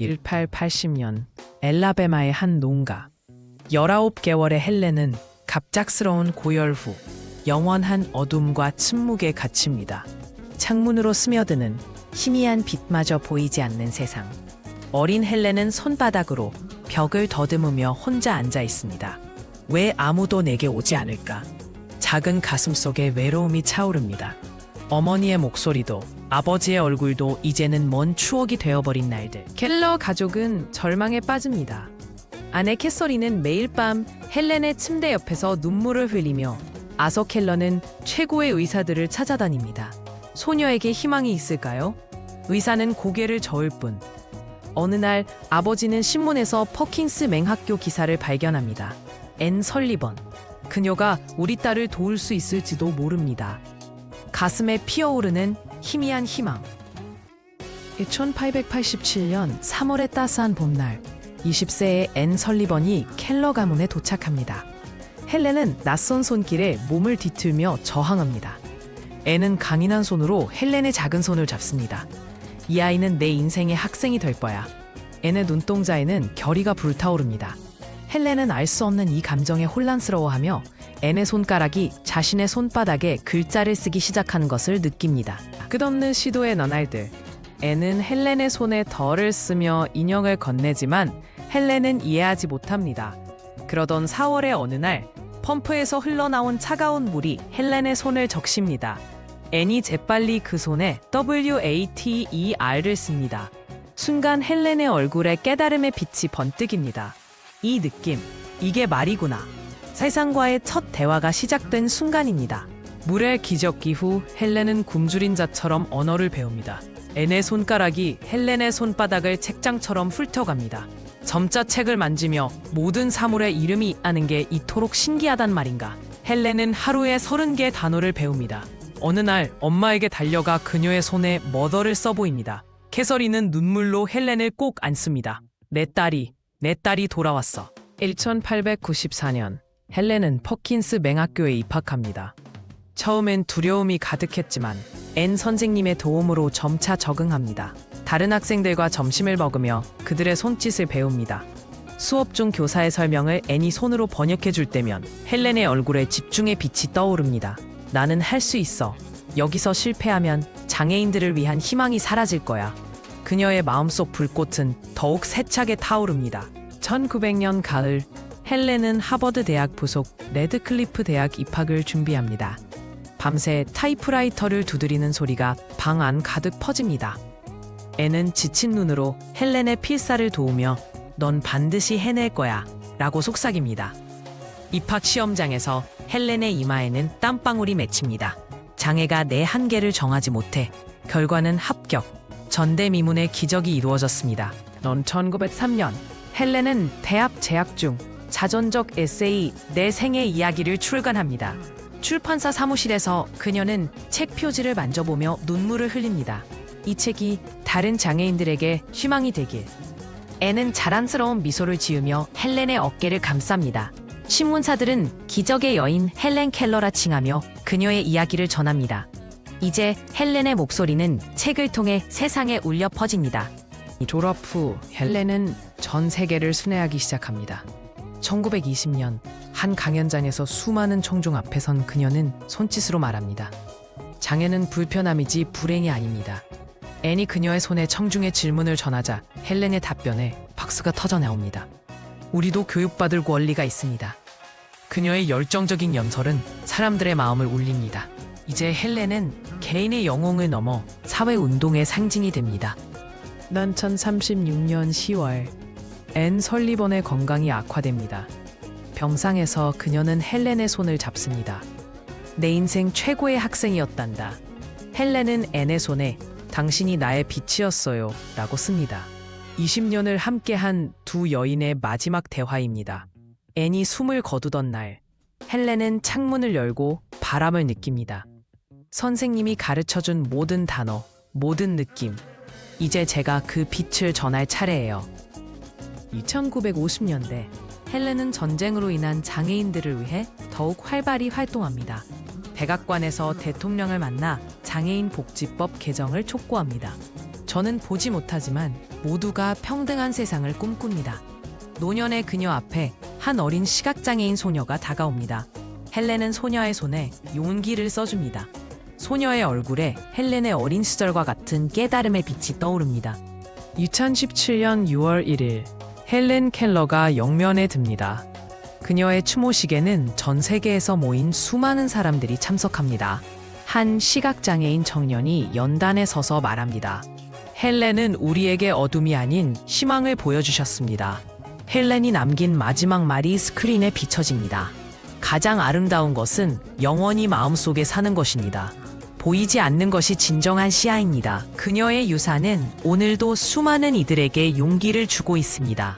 1880년 엘라베마의 한 농가 19개월의 헬렌은 갑작스러운 고열 후 영원한 어둠과 침묵에 갇힙니다. 창문으로 스며드는 희미한 빛마저 보이지 않는 세상. 어린 헬렌은 손바닥으로 벽을 더듬으며 혼자 앉아 있습니다. 왜 아무도 내게 오지 않을까? 작은 가슴 속에 외로움이 차오릅니다. 어머니의 목소리도 아버지의 얼굴도 이제는 먼 추억이 되어버린 날들. 켈러 가족은 절망에 빠집니다. 아내 캐서린은 매일 밤 헬렌의 침대 옆에서 눈물을 흘리며 아서 켈러는 최고의 의사들을 찾아다닙니다. 소녀에게 희망이 있을까요? 의사는 고개를 저을 뿐. 어느 날 아버지는 신문에서 퍼킨스 맹학교 기사를 발견합니다. 앤 설리번. 그녀가 우리 딸을 도울 수 있을지도 모릅니다. 가슴에 피어오르는 희미한 희망. 1887년 3월의 따스한 봄날, 20세의 앤 설리번이 켈러 가문에 도착합니다. 헬렌은 낯선 손길에 몸을 뒤틀며 저항합니다. 앤은 강인한 손으로 헬렌의 작은 손을 잡습니다. 이 아이는 내 인생의 학생이 될 거야. 앤의 눈동자에는 결의가 불타오릅니다. 헬렌은 알 수 없는 이 감정에 혼란스러워하며 앤의 손가락이 자신의 손바닥에 글자를 쓰기 시작하는 것을 느낍니다. 끝없는 시도의 너날들. 앤은 헬렌의 손에 덜을 쓰며 인형을 건네지만 헬렌은 이해하지 못합니다. 그러던 4월의 어느 날 펌프에서 흘러나온 차가운 물이 헬렌의 손을 적십니다. 앤이 재빨리 그 손에 WATER를 씁니다. 순간 헬렌의 얼굴에 깨달음의 빛이 번뜩입니다. 이 느낌, 이게 말이구나. 세상과의 첫 대화가 시작된 순간입니다. 물의 기적 이후 헬렌은 굶주린 자처럼 언어를 배웁니다. 앤의 손가락이 헬렌의 손바닥을 책장처럼 훑어갑니다. 점자 책을 만지며 모든 사물에 이름이 있다는 게 이토록 신기하단 말인가. 헬렌은 하루에 30개의 단어를 배웁니다. 어느 날 엄마에게 달려가 그녀의 손에 머더를 써보입니다. 캐서리는 눈물로 헬렌을 꼭 안습니다. 내 딸이, 내 딸이 돌아왔어. 1894년 헬렌은 퍼킨스 맹학교에 입학합니다. 처음엔 두려움이 가득했지만 앤 선생님의 도움으로 점차 적응합니다. 다른 학생들과 점심을 먹으며 그들의 손짓을 배웁니다. 수업 중 교사의 설명을 앤이 손으로 번역해 줄 때면 헬렌의 얼굴에 집중의 빛이 떠오릅니다. 나는 할 수 있어. 여기서 실패하면 장애인들을 위한 희망이 사라질 거야. 그녀의 마음속 불꽃은 더욱 세차게 타오릅니다. 1900년 가을 헬렌은 하버드 대학 부속 레드클리프 대학 입학을 준비합니다. 밤새 타이프라이터를 두드리는 소리가 방 안 가득 퍼집니다. 애는 지친 눈으로 헬렌의 필사를 도우며 넌 반드시 해낼 거야 라고 속삭입니다. 입학 시험장에서 헬렌의 이마에는 땀방울이 맺힙니다. 장애가 내 한계를 정하지 못해 결과는 합격. 전대미문의 기적이 이루어졌습니다. 넌 1903년 헬렌은 대학 재학 중 자전적 에세이 내 생의 이야기를 출간합니다. 출판사 사무실에서 그녀는 책 표지를 만져보며 눈물을 흘립니다. 이 책이 다른 장애인들에게 희망이 되길. 애는 자랑스러운 미소를 지으며 헬렌의 어깨를 감쌉니다. 신문사들은 기적의 여인 헬렌 켈러라 칭하며 그녀의 이야기를 전합니다. 이제 헬렌의 목소리는 책을 통해 세상에 울려 퍼집니다. 졸업 후 헬렌은 전 세계를 순회하기 시작합니다. 1920년 한 강연장에서 수많은 청중 앞에 선 그녀는 손짓으로 말합니다. 장애는 불편함이지 불행이 아닙니다. 앤이 그녀의 손에 청중의 질문을 전하자 헬렌의 답변에 박수가 터져 나옵니다. 우리도 교육받을 권리가 있습니다. 그녀의 열정적인 연설은 사람들의 마음을 울립니다. 이제 헬렌은 개인의 영웅을 넘어 사회 운동의 상징이 됩니다. 난 1036년 10월 앤 설리번의 건강이 악화됩니다. 병상에서 그녀는 헬렌의 손을 잡습니다. 내 인생 최고의 학생이었단다. 헬렌은 앤의 손에 당신이 나의 빛이었어요. 라고 씁니다. 20년을 함께한 두 여인의 마지막 대화입니다. 앤이 숨을 거두던 날, 헬렌은 창문을 열고 바람을 느낍니다. 선생님이 가르쳐준 모든 단어, 모든 느낌. 이제 제가 그 빛을 전할 차례예요. 2950년대 헬렌은 전쟁으로 인한 장애인들을 위해 더욱 활발히 활동합니다. 백악관에서 대통령을 만나 장애인 복지법 개정을 촉구합니다. 저는 보지 못하지만 모두가 평등한 세상을 꿈꿉니다. 노년의 그녀 앞에 한 어린 시각장애인 소녀가 다가옵니다. 헬렌은 소녀의 손에 용기를 써줍니다. 소녀의 얼굴에 헬렌의 어린 시절과 같은 깨달음의 빛이 떠오릅니다. 2017년 6월 1일 헬렌 켈러가 영면에 듭니다. 그녀의 추모식에는 전 세계에서 모인 수많은 사람들이 참석합니다. 한 시각장애인 청년이 연단에 서서 말합니다. 헬렌은 우리에게 어둠이 아닌 희망을 보여주셨습니다. 헬렌이 남긴 마지막 말이 스크린에 비춰집니다. 가장 아름다운 것은 영원히 마음속에 사는 것입니다. 보이지 않는 것이 진정한 시야입니다. 그녀의 유산은 오늘도 수많은 이들에게 용기를 주고 있습니다.